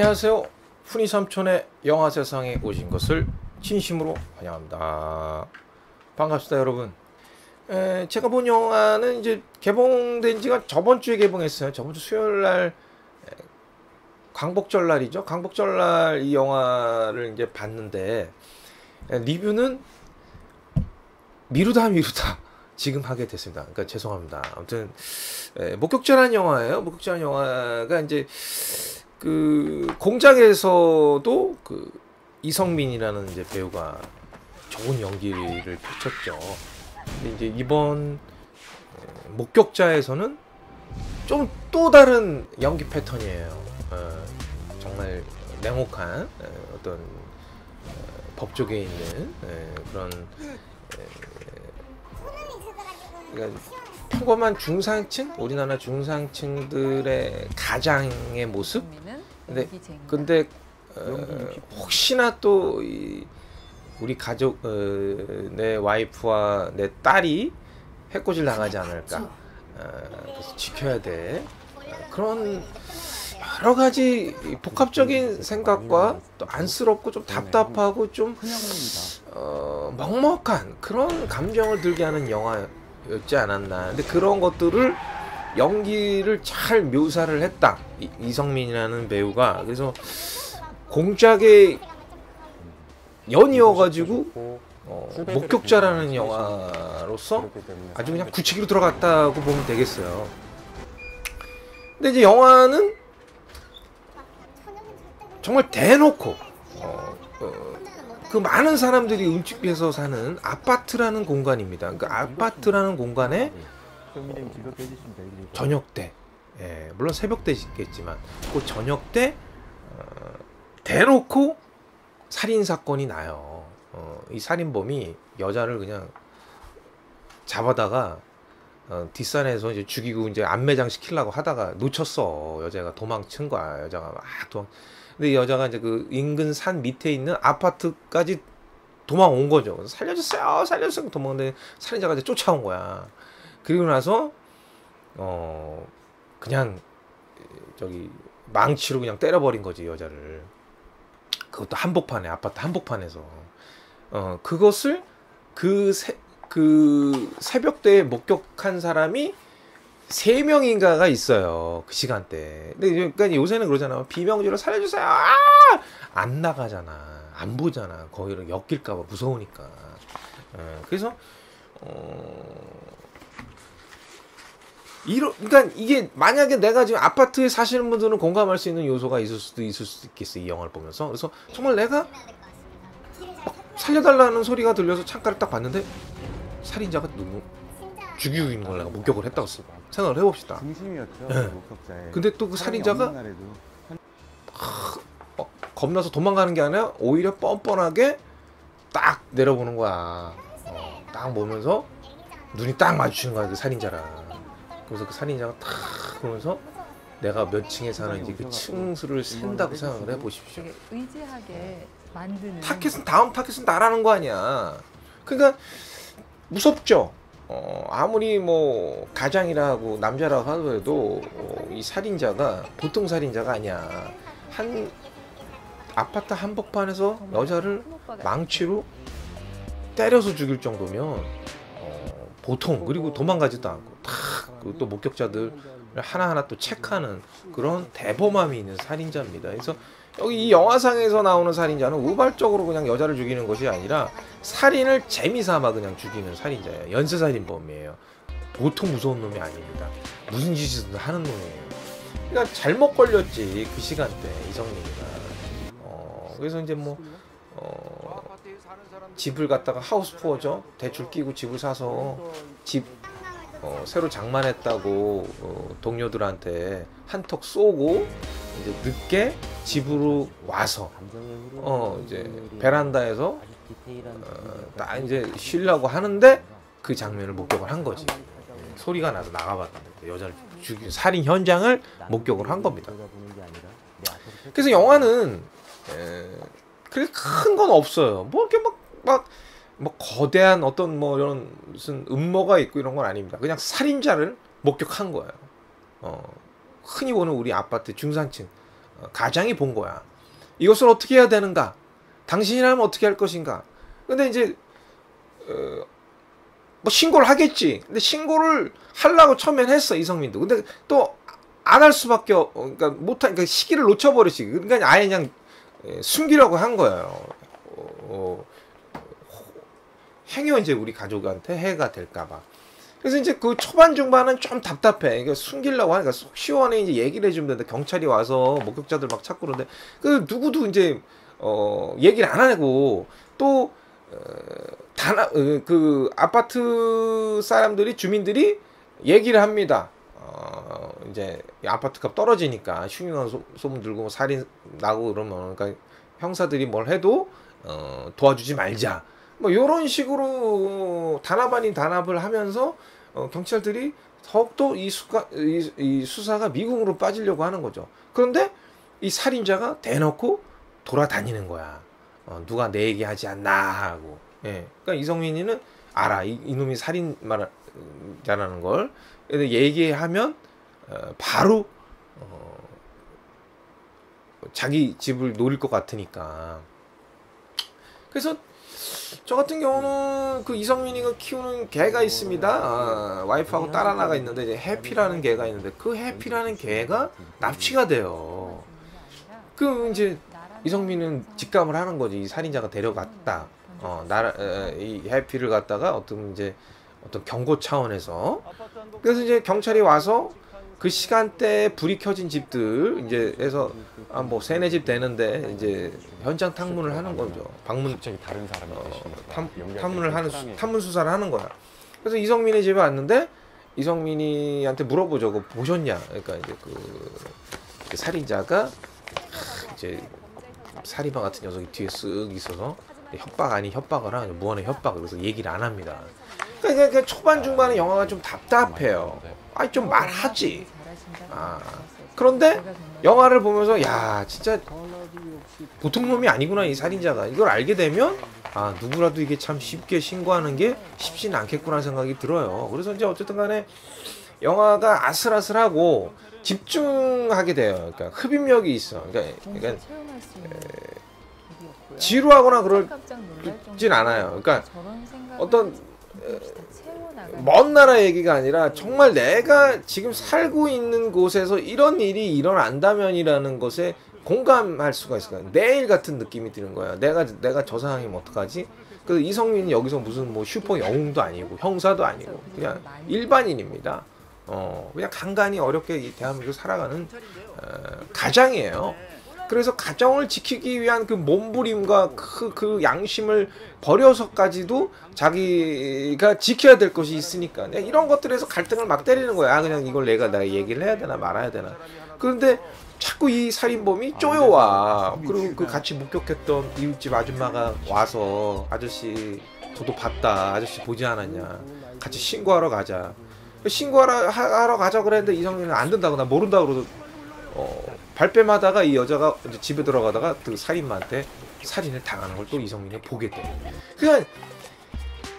안녕하세요. 훈이 삼촌의 영화 세상에 오신 것을 진심으로 환영합니다. 반갑습니다, 여러분. 에, 제가 본 영화는 이제 개봉된 지가 저번 주에 개봉했어요. 저번 주 수요일 날 에, 광복절 날이죠. 광복절 날 이 영화를 이제 봤는데 에, 리뷰는 미루다 미루다 지금 하게 됐습니다. 그러니까 죄송합니다. 아무튼 에, 목격자라는 영화예요. 목격자라는 영화가 이제 그 공작에서도 그 이성민이라는 이제 배우가 좋은 연기를 펼쳤죠. 근데 이제 이번 에, 목격자에서는 좀 또 다른 연기 패턴이에요. 어, 정말 냉혹한 에, 어떤 어, 법조계에 있는 에, 그런 그러니까 평범한 중상층 우리나라 중상층들의 가장의 모습 근데 근데 어, 혹시나 또 이, 우리 가족 어, 내 와이프와 내 딸이 해코지를 당하지 않을까. 어, 그래서 지켜야 돼. 어, 그런 여러 가지 복합적인 생각과 또 안쓰럽고 좀 답답하고 좀 어, 먹먹한 그런 감정을 들게 하는 영화였지 않았나. 근데 그런 것들을 연기를 잘 묘사를 했다. 이, 이성민이라는 배우가. 그래서 공작의 연이어가지고 어, 목격자라는 영화로서 아주 그냥 구치기로 들어갔다고 보면 되겠어요. 근데 이제 영화는 정말 대놓고 어, 어, 그 많은 사람들이 운집해서 사는 아파트라는 공간입니다. 그 아파트라는 공간에 저녁 때, 예, 물론 새벽 때겠지만 그 저녁 때 어, 대놓고 살인 사건이 나요. 어, 이 살인범이 여자를 그냥 잡아다가 어, 뒷산에서 이제 죽이고 이제 안매장 시키려고 하다가 놓쳤어. 여자가 도망친 거야. 여자가 막 도망. 근데 이 여자가 이제 그 인근 산 밑에 있는 아파트까지 도망온 거죠. 살려주세요, 살려주세요. 도망는데 살인자가 이제 쫓아온 거야. 그리고 나서 어 그냥 저기 망치로 그냥 때려버린 거지 여자를. 그것도 한복판에 아파트 한복판에서 어 그것을 그, 새, 그 새벽때에 목격한 사람이 세 명인가가 있어요 그 시간대. 근데 그러니까 요새는 그러잖아 비명지로 살려주세요. 아! 안 나가잖아. 안 보잖아. 거기를 엮일까봐 무서우니까. 어, 그래서 어. 이러, 그러니까 이게 만약에 내가 지금 아파트에 사시는 분들은 공감할 수 있는 요소가 있을 수도 있을 수도 있겠어 이 영화를 보면서 그래서 정말 내가 살려달라는 소리가 들려서 창가를 딱 봤는데 살인자가 누구 죽이고 있는 걸 내가 목격을 했다고 생각을 해봅시다. 중심이었죠. 예. 목격자의. 근데 또 그 살인자가 어, 겁나서 도망가는 게 아니라 오히려 뻔뻔하게 딱 내려보는 거야. 어, 딱 보면서 눈이 딱 마주치는 거야 그 살인자랑. 그래서 그 살인자가 탁 보면서 내가 몇 층에 사는지 그 층수를 센다고 생각을 해보십시오. 의지하게 만드는 타켓은 다음 타켓은 나라는 거 아니야. 그러니까 무섭죠. 어, 아무리 뭐 가장이라고 남자라고 하더라도 어, 이 살인자가 보통 살인자가 아니야. 한 아파트 한복판에서 여자를 망치로 때려서 죽일 정도면 어, 보통 그리고 도망가지도 않고 탁 또 목격자들 하나하나 또 체크하는 그런 대범함이 있는 살인자입니다. 그래서 여기 이 영화상에서 나오는 살인자는 우발적으로 그냥 여자를 죽이는 것이 아니라 살인을 재미삼아 그냥 죽이는 살인자예요. 연쇄살인범이에요. 보통 무서운 놈이 아닙니다. 무슨 짓이든 하는 놈이에요. 그러니까 잘못 걸렸지 그 시간대 이성민이가. 어, 그래서 이제 뭐 어, 집을 갖다가 하우스 푸어죠. 대출 끼고 집을 사서 집 어, 새로 장만했다고 어, 동료들한테 한턱 쏘고 이제 늦게 집으로 와서 어 이제 베란다에서 어, 딱 이제 쉬려고 하는데 그 장면을 목격을 한 거지. 예, 소리가 나서 나가봤는데 여자를 죽인 살인 현장을 목격을 한 겁니다. 그래서 영화는 에, 그렇게 큰 건 없어요. 뭐 이렇게 막막 뭐 거대한 어떤 뭐 이런 무슨 음모가 있고 이런 건 아닙니다. 그냥 살인자를 목격한 거예요. 어, 흔히 보는 우리 아파트 중산층 어, 가장이 본 거야. 이것을 어떻게 해야 되는가? 당신이라면 어떻게 할 것인가? 근데 이제 어, 뭐 신고를 하겠지. 근데 신고를 하려고 처음엔 했어 이성민도. 근데 또 안 할 수밖에 없, 어, 그러니까 못한 그러니까 시기를 놓쳐버리지. 그러니까 아예 그냥 예, 숨기려고 한 거예요. 어, 어, 행여 이제 우리 가족한테 해가 될까봐. 그래서 이제 그 초반 중반은 좀 답답해. 그러니까 숨기려고 하니까 속 시원해 이제 얘기를 해주면 되는데 경찰이 와서 목격자들 막 찾고 그러는데 그 누구도 이제 어 얘기를 안 하고 또 어, 단, 어, 그 아파트 사람들이 주민들이 얘기를 합니다. 어, 이제 이 아파트 값 떨어지니까 흉흉한 소, 소문 들고 뭐 살인 나고 그러면 그러니까 형사들이 뭘 해도 어, 도와주지 말자. 뭐 이런 식으로 단합 아닌 단합을 하면서 어, 경찰들이 더욱더 이, 수가, 이, 이 수사가 미궁으로 빠지려고 하는 거죠. 그런데 이 살인자가 대놓고 돌아다니는 거야. 어, 누가 내 얘기하지 않나 하고. 예. 그러니까 이성민이는 알아. 이, 이놈이 살인자라는 걸. 얘기하면 어, 바로 어, 자기 집을 노릴 것 같으니까. 그래서 저 같은 경우는 그 이성민이가 키우는 개가 있습니다. 아, 와이프하고 딸 하나가 있는데 이제 해피라는 개가 있는데 그 해피라는 개가 납치가 돼요. 그 이제 이성민은 직감을 하는 거지. 이 살인자가 데려갔다. 어, 나라 에, 이 해피를 갖다가 어떤 이제 어떤 경고 차원에서 그래서 이제 경찰이 와서 그 시간대에 불이 켜진 집들 이제 해서 한뭐 세네 집 되는데 이제 현장 탐문을 하는 거죠. 방문 갑자기 다른 사람이 어, 탐, 탐문을 하는 수, 탐문 수사를 하는 거야. 그래서 이성민의 집에 왔는데 이성민이한테 물어보죠. 그 보셨냐? 그러니까 이제 그, 그 살인자가 하, 이제 살인마 같은 녀석이 뒤에 쓱 있어서 협박 아닌 협박을 하는 무언의 협박 그래서 얘기를 안 합니다. 그러니까, 그러니까 초반 중반에 영화가 좀 답답해요. 아니 좀 말하지. 아, 그런데 영화를 보면서 야 진짜 보통 놈이 아니구나 이 살인자가 이걸 알게 되면 아 누구라도 이게 참 쉽게 신고하는 게 쉽지는 않겠구나 생각이 들어요. 그래서 이제 어쨌든 간에 영화가 아슬아슬하고 집중하게 돼요. 그러니까 흡입력이 있어. 그러니까, 그러니까 지루하거나 그럴 진 않아요. 그러니까 어떤 먼 나라 얘기가 아니라 정말 내가 지금 살고 있는 곳에서 이런 일이 일어난다면이라는 것에 공감할 수가 있어요. 내일 같은 느낌이 드는 거야. 내가 내가 저 상황이면 어떡하지? 그래서 이성민이 여기서 무슨 뭐 슈퍼 영웅도 아니고 형사도 아니고 그냥 일반인입니다. 어 그냥 간간히 어렵게 이 대한민국 살아가는 어, 가장이에요. 그래서 가정을 지키기 위한 그 몸부림과 그, 그 양심을 버려서까지도 자기가 지켜야 될 것이 있으니까 내가 이런 것들에서 갈등을 막 때리는 거야. 아, 그냥 이걸 내가 내가 얘기를 해야 되나 말아야 되나. 그런데 자꾸 이 살인범이 쪼여와. 그리고 그 같이 목격했던 이웃집 아줌마가 와서 아저씨 저도 봤다. 아저씨 보지 않았냐. 같이 신고하러 가자. 신고하러 하- 하러 가자 그랬는데 이성민은 안 된다고 나 모른다고 그러고 어, 발뺌하다가 이 여자가 이제 집에 들어가다가 그 살인마한테 살인을 당하는 걸 또 이성민이 보게 돼. 그냥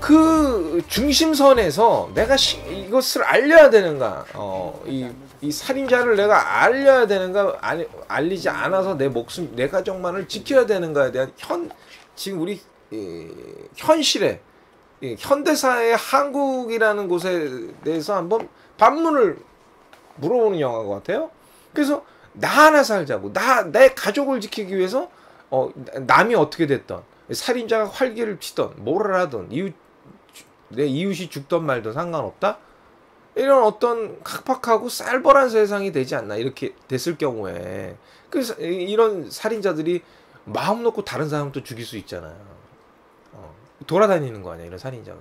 그 중심선에서 내가 시, 이것을 알려야 되는가, 어, 이, 이 살인자를 내가 알려야 되는가, 알, 알리지 않아서 내 목숨, 내 가족만을 지켜야 되는가에 대한 현, 지금 우리, 이, 현실에, 이 현대사의 한국이라는 곳에 대해서 한번 반문을 물어보는 영화인 것 같아요. 그래서 나 하나 살자고. 나 내 가족을 지키기 위해서 어 남이 어떻게 됐던 살인자가 활기를 치던 뭐를 하든 이웃 내 이웃이 죽던 말든 상관없다? 이런 어떤 각박하고 쌀벌한 세상이 되지 않나 이렇게 됐을 경우에. 그래서 이- 이런 살인자들이 마음 놓고 다른 사람도 죽일 수 있잖아요. 어, 돌아다니는 거 아니야 이런 살인자가.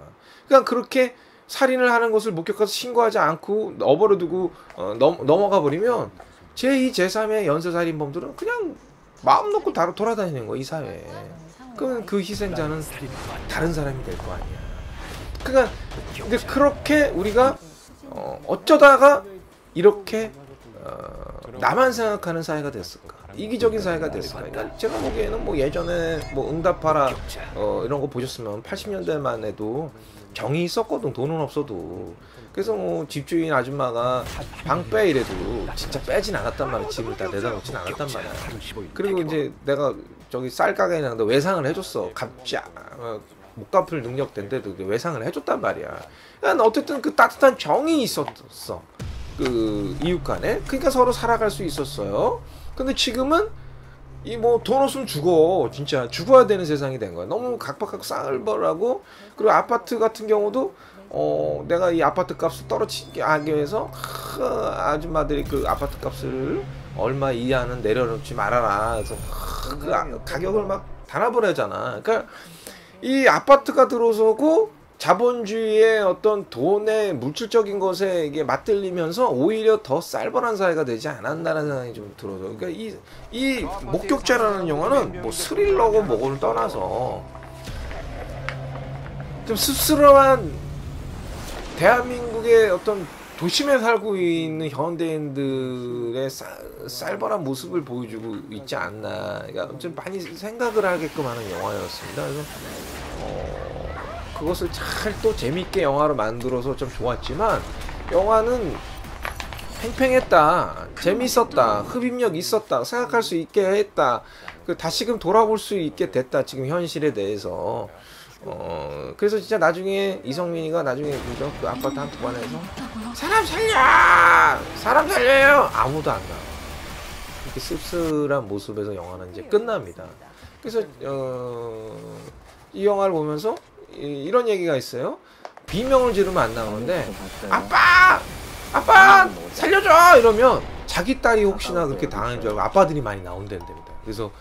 그냥 그렇게 살인을 하는 것을 목격해서 신고하지 않고 내버려 두고 어, 넘, 넘어가 버리면 제2, 제3의 연쇄살인범들은 그냥 마음 놓고 다 돌아다니는 거야 이 사회에. 그럼 그 희생자는 다른 사람이 될 거 아니야. 그러니까 근데 그렇게 우리가 어, 어쩌다가 이렇게 어, 나만 생각하는 사회가 됐을까? 이기적인 사회가 됐을까? 그러니까 제가 보기에는 뭐 예전에 뭐 응답하라 어, 이런 거 보셨으면 80년대만 해도 정이 있었거든 돈은 없어도. 그래서 뭐 집주인 아줌마가 방 빼 이래도 진짜 빼진 않았단 말이야 집을 다 내다 놓진 않았단 말이야. 그리고 이제 내가 저기 쌀 가게에 나는데 외상을 해줬어. 갚지 않- 어, 못 갚을 능력 된데도 이제 외상을 해줬단 말이야. 그러니까 어쨌든 그 따뜻한 정이 있었어. 그 이웃 간에. 그러니까 서로 살아갈 수 있었어요. 근데 지금은 이 뭐 돈 없으면 죽어. 진짜 죽어야 되는 세상이 된 거야. 너무 각박하고 쌀벌하고 그리고 아파트 같은 경우도 어 내가 이 아파트 값을 떨어지게 하기 위해서 크, 아줌마들이 그 아파트 값을 얼마 이하는 내려놓지 말아라. 그래서 크, 그 아- 가격을 막 단합을 하잖아. 그러니까 이 아파트가 들어서고 자본주의의 어떤 돈의 물질적인 것에 이게 맞들리면서 오히려 더 쌀벌한 사회가 되지 않았나라는 생각이 좀 들어서. 그러니까 이, 이 목격자라는 영화는 뭐 스릴러고 뭐고를 떠나서 좀 씁쓸한 대한민국의 어떤 도심에 살고 있는 현대인들의 쌀, 쌀벌한 모습을 보여주고 있지 않나. 그러니까 좀 많이 생각을 하게끔 하는 영화였습니다. 그래서 어, 그것을 잘 또 재밌게 영화로 만들어서 좀 좋았지만 영화는 팽팽했다 재밌었다 흡입력 있었다 생각할 수 있게 했다 그 다시금 돌아볼 수 있게 됐다 지금 현실에 대해서. 어 그래서 진짜 나중에 이성민이가 나중에 그죠 그 아파트 한두 번에서 사람 살려! 사람 살려요! 아무도 안 나와. 이렇게 씁쓸한 모습에서 영화는 이제 끝납니다. 그래서 어, 이 영화를 보면서 이, 이런 얘기가 있어요. 비명을 지르면 안 나오는데 아빠! 아빠! 살려줘! 이러면 자기 딸이 혹시나 그렇게 당하는 줄 알고 아빠들이 많이 나온다는답니다 그래서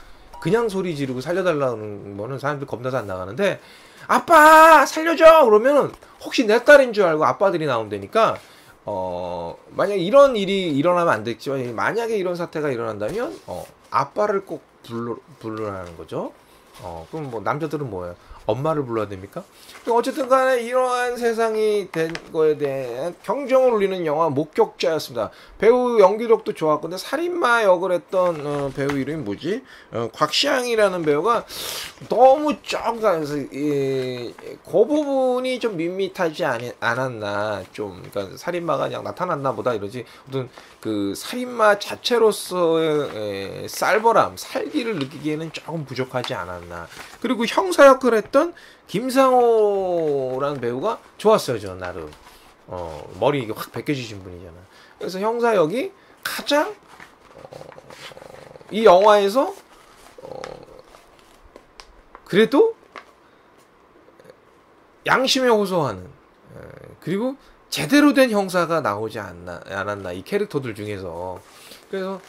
그냥 소리 지르고 살려달라는 거는 사람들이 겁나서 안 나가는데 아빠! 살려줘! 그러면 혹시 내 딸인 줄 알고 아빠들이 나온다니까 어 만약 이런 일이 일어나면 안 됐지만 만약에 이런 사태가 일어난다면 어 아빠를 꼭 불러 불러라는 거죠. 어 그럼 뭐 남자들은 뭐예요 엄마를 불러야 됩니까? 어쨌든 간에 이러한 세상이 된 거에 대한 경종을 울리는 영화 목격자였습니다. 배우 연기력도 좋았고 근데 살인마 역을 했던 어, 배우 이름이 뭐지? 어, 곽시양이라는 배우가 너무 쩡가서 이, 그 부분이 좀 밋밋하지 않, 않았나 좀 그러니까 살인마가 그냥 나타났나 보다 이러지 어떤 그 살인마 자체로서의 에, 쌀벌함 살기를 느끼기에는 조금 부족하지 않았나 그리고 형사 역을 했던 김상호라는 배우가 좋았어요 저 나름. 어, 머리 이게 확 벗겨지신 분이잖아 그래서 형사 역이 가장 어, 이 영화에서 어, 그래도 양심에 호소하는 에, 그리고 제대로 된 형사가 나오지 않나 않았나 이 캐릭터들 중에서. 그래서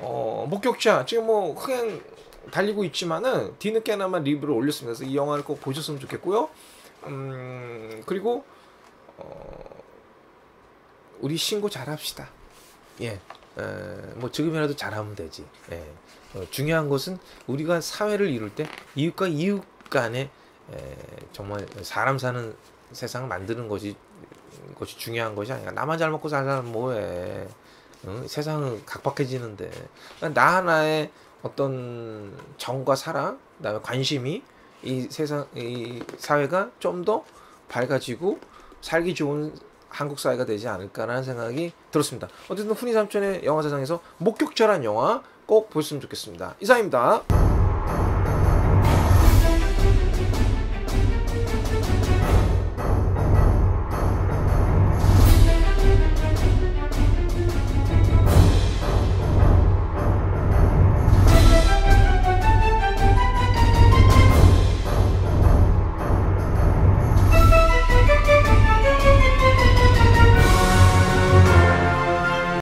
어, 목격자 지금 뭐 흥행 달리고 있지만은 뒤늦게나마 리뷰를 올렸습니다. 이 영화를 꼭 보셨으면 좋겠고요. 음 그리고 어, 우리 신고 잘합시다. 예, 에, 뭐 지금이라도 잘하면 되지. 예. 어, 중요한 것은 우리가 사회를 이룰 때 이웃과 이웃 간에 에, 정말 사람 사는 세상을 만드는 것이 것이 중요한 것이 아니야. 나만 잘 먹고 살면 뭐해. 응? 세상은 각박해지는데 그러니까 나 하나의 어떤 정과 사랑, 그다음에 관심이 이 세상, 이 사회가 좀 더 밝아지고 살기 좋은 한국 사회가 되지 않을까라는 생각이 들었습니다. 어쨌든 훈이 삼촌의 영화 세상에서 목격자란 영화 꼭 보셨으면 좋겠습니다. 이상입니다.